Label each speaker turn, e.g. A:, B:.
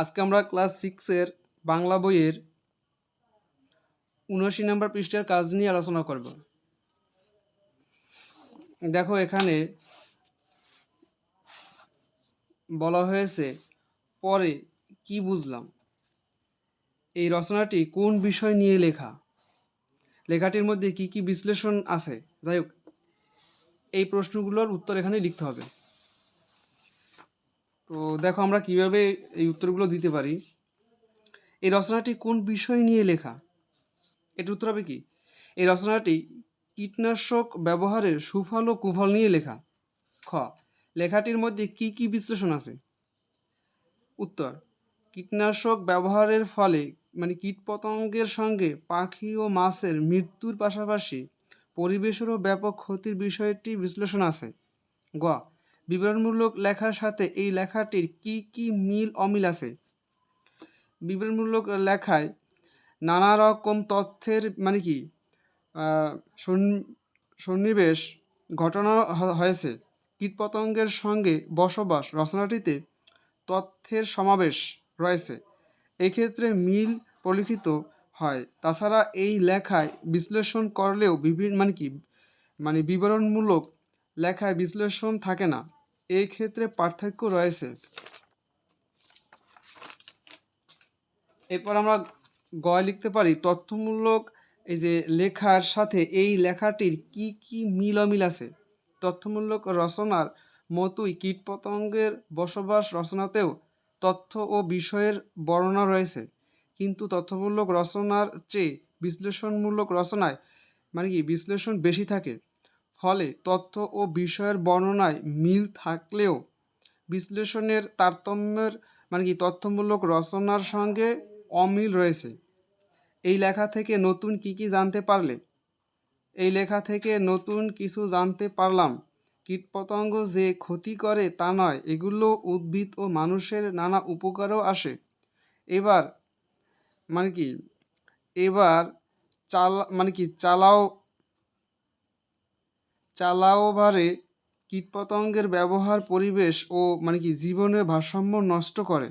A: আজকে আমরা ক্লাস সিক্সের বাংলা বইয়ের উনআশি নম্বর পৃষ্ঠার কাজ নিয়ে আলোচনা করব। দেখো এখানে বলা হয়েছে, পরে কি বুঝলাম? এই রচনাটি কোন বিষয় নিয়ে লেখা? লেখাটির মধ্যে কি কি বিশ্লেষণ আছে? যাই হোক, এই প্রশ্নগুলোর উত্তর এখানে লিখতে হবে। তো দেখো আমরা কীভাবে এই উত্তরগুলো দিতে পারি। এই রচনাটি কোন বিষয় নিয়ে লেখা? এর উত্তর হবে কি? এই রচনাটি কীটনাশক ব্যবহারের সুফল ও কুফল নিয়ে লেখা। খ, লেখাটির মধ্যে কি কি বিশ্লেষণ আছে? উত্তর, কীটনাশক ব্যবহারের ফলে মানে কীটপতঙ্গের সঙ্গে পাখি ও মাছের মৃত্যুর পাশাপাশি পরিবেশেরও ব্যাপক ক্ষতির বিষয়টি বিশ্লেষণ আছে। গ বিবরণমূলক লেখার সাথে এই লেখাটির কি কি মিল অমিল আছে? বিবরণমূলক লেখায় নানা রকম তথ্যের মানে কি? সন্নিবেশ ঘটনা হয়েছে। কীটপতঙ্গের সঙ্গে বসবাস রচনাটিতে তথ্যের সমাবেশ রয়েছে। এক্ষেত্রে মিল পরিলিখিত হয়। তাছাড়া এই লেখায় বিশ্লেষণ করলেও বিভিন্ন মানে কি মানে বিবরণমূলক লেখায় বিশ্লেষণ থাকে না। এই ক্ষেত্রে পার্থক্য রয়েছে। এরপর আমরা গয় লিখতে পারি, তথ্যমূলক এই যে লেখার সাথে এই লেখাটির কি কি মিল অমিল আছে? তথ্যমূলক রচনার মতোই কীটপতঙ্গের বসবাস রচনাতেও তথ্য ও বিষয়ের বর্ণনা রয়েছে। কিন্তু তথ্যমূলক রচনার চেয়ে বিশ্লেষণমূলক রচনায় মানে কি বিশ্লেষণ বেশি থাকে। ফলে তথ্য ও বিষয়ের বর্ণনায় মিল থাকলেও বিশ্লেষণের তারতম্যের মানে কি, তথ্যমূলক রচনার সঙ্গে অমিল রয়েছে। এই লেখা থেকে নতুন কি কি জানতে পারলে? এই লেখা থেকে নতুন কিছু জানতে পারলাম। কীটপতঙ্গ যে ক্ষতি করে তা নয়, এগুলো উদ্ভিদ ও মানুষের নানা উপকারও আসে। এবার মানে কি, এবার চাল মানে কি, চালাও চালাওভারে কীটপতঙ্গের ব্যবহার পরিবেশ ও মানে কি জীবনের ভারসাম্য নষ্ট করে।